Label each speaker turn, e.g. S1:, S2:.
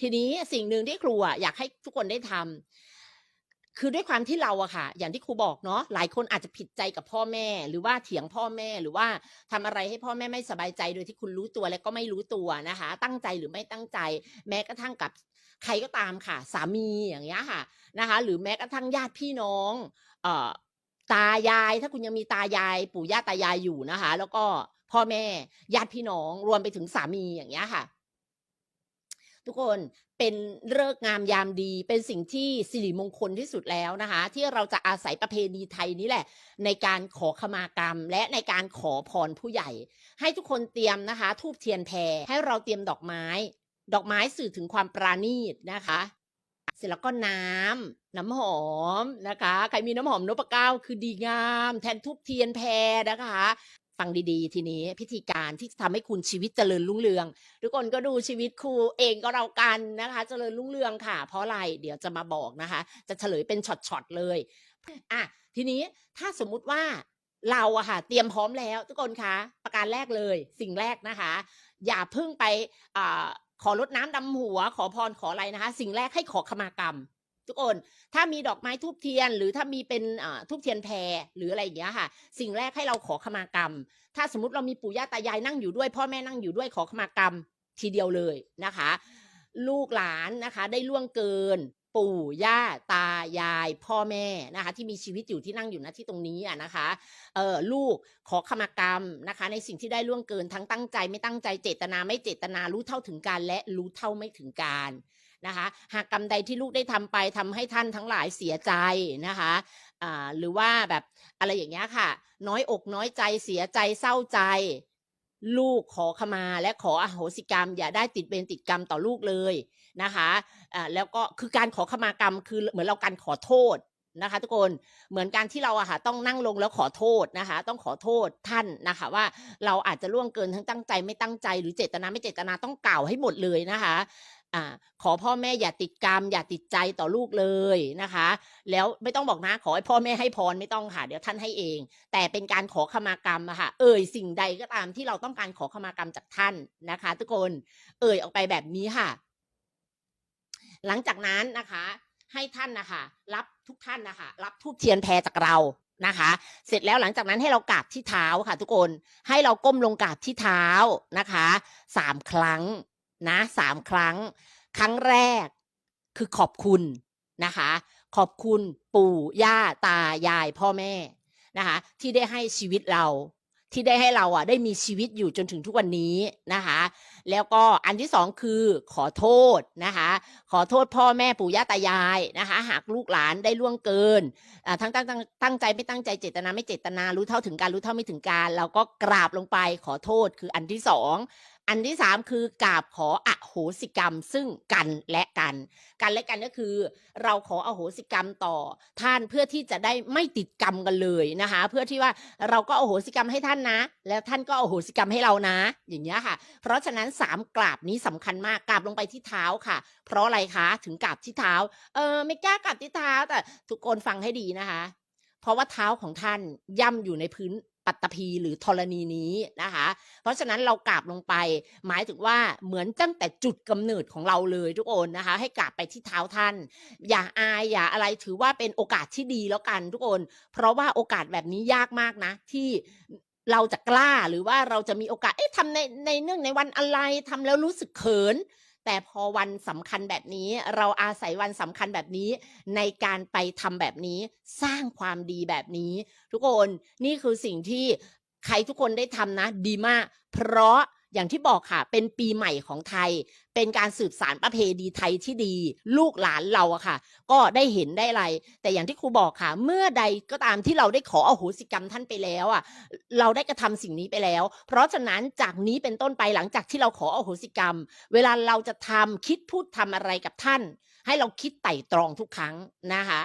S1: ทีนี้สิ่งหนึ่งที่ครูอยากให้ทุกคนได้ทำคือด้วยความที่เราอะค่ะ อย่างที่ครูบอกเนาะหลายคนอาจจะผิดใจกับพ่อแม่ หรือว่าเถียงพ่อแม่หรือว่าทำอะไรให้พ่อแม่ไม่สบายใจโดยที่คุณรู้ตัวและก็ไม่รู้ตัวนะคะ ตั้งใจหรือไม่ตั้งใจ แม้กระทั่งกับใครก็ตามค่ะ สามีอย่างเงี้ยค่ะนะคะ หรือแม้กระทั่งญาติพี่น้อง เอ่อตายายถ้าคุณยังมีตายาย ปู่ย่าตายายอยู่นะคะ แล้วก็พ่อแม่ญาติพี่น้องรวมไปถึงสามีอย่างเงี้ยค่ะ ทุกคนเป็นเลิกงามยามดี เป็นสิ่งที่สิริมงคลที่สุดแล้วนะคะ ที่เราจะอาศัยประเพณีไทยนี้แหละ ในการขอขมากรรม และในการขอพรผู้ใหญ่ ให้ทุกคนเตรียมนะคะ ทูบเทียนแพรให้เราเตรียมดอกไม้ ดอกไม้สื่อถึงความปราณีตนะคะเสร็จแล้วก็น้ำน้ำหอมนะคะ ใครมีน้ำหอมนพเก้าคือดีงาม แทนทูบเทียนแพรนะคะ ฟังดีๆ ทีนี้พิธีการที่จะทำให้คุณชีวิตเจริญรุ่งเรือง ทุกคนก็ดูชีวิตครูเองก็เรากันนะคะ เจริญรุ่งเรืองค่ะ เพราะอะไรเดี๋ยวจะมาบอกนะคะ จะเฉลยเป็นช็อตๆเลยอะทีนี้ถ้าสมมุติว่าเราอะค่ะเตรียมพร้อมแล้ว ทุกคนคะประการแรกเลย สิ่งแรกนะคะ อย่าเพิ่งไปอขอลดน้ำดำหัว ขอพรขออะไรนะคะ สิ่งแรกให้ขอขมากรรม ทุกคน ถ้ามีดอกไม้ทูบเทียน หรือถ้ามีเป็นทูบเทียนแพรหรืออะไรอย่างเงี้ยค่ะ สิ่งแรกให้เราขอขมากรรม ถ้าสมมติเรามีปู่ย่าตายายนั่งอยู่ด้วย พ่อแม่นั่งอยู่ด้วยขอขมากรรมทีเดียวเลยนะคะ ลูกหลานนะคะ ได้ล่วงเกิน ปู่ย่าตายายพ่อแม่นะคะ ที่มีชีวิตอยู่ที่นั่งอยู่ณที่ตรงนี้อะนะคะเออลูกขอขมากรรมนะคะ ในสิ่งที่ได้ล่วงเกินทั้งตั้งใจไม่ตั้งใจเจตนาไม่เจตนารู้เท่าถึงการและรู้เท่าไม่ถึงการนะคะ หากกรรมใดที่ลูกได้ทำไปทำให้ท่านทั้งหลายเสียใจนะคะอ่าหรือว่าแบบอะไรอย่างเงี้ยค่ะ น้อยอกน้อยใจเสียใจเศร้าใจ ลูกขอขมาและขออโหสิกรรม อย่าได้ติดเวรติดกรรมต่อลูกเลยนะคะอ่าแล้วก็คือการขอขมากรรมคือเหมือนเราการขอโทษนะคะ ทุกคนเหมือนการที่เราอะค่ะต้องนั่งลงแล้วขอโทษนะคะ ต้องขอโทษท่านนะคะ ว่าเราอาจจะล่วงเกินทั้งตั้งใจไม่ตั้งใจหรือเจตนาไม่เจตนาต้องกล่าวให้หมดเลยนะคะ อขอพ่อแม่อย่าติดกรรม อย่าติดใจต่อลูกเลยนะคะ แล้วไม่ต้องบอกนะ ขอให้พ่อแม่ให้พรไม่ต้องค่ะ เดี๋ยวท่านให้เอง แต่เป็นการขอขมากรรมอะค่ะ เอ่ยสิ่งใดก็ตามที่เราต้องการขอขมากรรมจากท่านนะคะ ทุกคนเอ่ยออกไปแบบนี้ค่ะ หลังจากนั้นนะคะ ให้ท่านนะคะรับทุกท่านนะคะ รับทูบเทียนแพรจากเรานะคะ เสร็จแล้วหลังจากนั้นให้เรากราบที่เท้าค่ะ ทุกคนให้เราก้มลงกราบที่เท้านะคะสามครั้ง นะสามครั้ง ครั้งแรกคือขอบคุณนะคะ ขอบคุณปู่ย่าตายายพ่อแม่นะคะ ที่ได้ให้ชีวิตเราที่ได้ให้เราอะได้มีชีวิตอยู่จนถึงทุกวันนี้นะคะ แล้วก็อันที่สองคือขอโทษนะคะ ขอโทษพ่อแม่ปู่ย่าตายายนะคะ หากลูกหลานได้ล่วงเกินทั้งตั้งตั้งตั้งใจไม่ตั้งใจเจตนาไม่เจตนารู้เท่าถึงการรู้เท่าไม่ถึงการ เราก็กราบลงไปขอโทษคืออันที่สอง อันที่สามคือกราบขออโหสิกรรมซึ่งกันและกัน กันและกันก็คือ เราขออโหสิกรรมต่อท่านเพื่อที่จะได้ไม่ติดกรรมกันเลยนะคะ เพื่อที่ว่าเราก็อโหสิกรรมให้ท่านนะ แล้วท่านก็อโหสิกรรมให้เรานะ อย่างเงี้ยค่ะ เพราะฉะนั้นสามกราบนี้สำคัญมากกราบลงไปที่เท้าค่ะ เพราะอะไรคะถึงกราบที่เท้าเออไม่กล้ากราบที่เท้าแต่ทุกคนฟังให้ดีนะคะ เพราะว่าเท้าของท่านย่ำอยู่ในพื้น ปัตตภีหรือธรณีนี้นะคะ เพราะฉะนั้นเรากราบลงไป หมายถึงว่าเหมือนตั้งแต่จุดกำเนิดของเราเลยทุกคนนะคะ ให้กราบไปที่เท้าท่าน อย่าอายอย่าอะไรถือว่าเป็นโอกาสที่ดีแล้วกันทุกคน เพราะว่าโอกาสแบบนี้ยากมากนะ ที่เราจะกล้าหรือว่าเราจะมีโอกาสเอ๊ะทำในในเนื่องในวันอะไรทำแล้วรู้สึกเขิน แต่พอวันสำคัญแบบนี้ เราอาศัยวันสำคัญแบบนี้ ในการไปทำแบบนี้สร้างความดีแบบนี้ ทุกคนนี่คือสิ่งที่ใครทุกคนได้ทำนะ ดีมาก เพราะ อย่างที่บอกค่ะ เป็นปีใหม่ของไทย เป็นการสืบสารประเพณีไทยที่ดี ลูกหลานเราอะค่ะ ก็ได้เห็นได้ไร แต่อย่างที่ครูบอกค่ะ เมื่อใดก็ตามที่เราได้ขออโหสิกรรมท่านไปแล้วอะเราได้กระทำสิ่งนี้ไปแล้ว เพราะฉะนั้นจากนี้เป็นต้นไปหลังจากที่เราขออโหสิกรรม เวลาเราจะทำคิดพูดทำอะไรกับท่าน ให้เราคิดไต่ตรองทุกครั้งนะคะ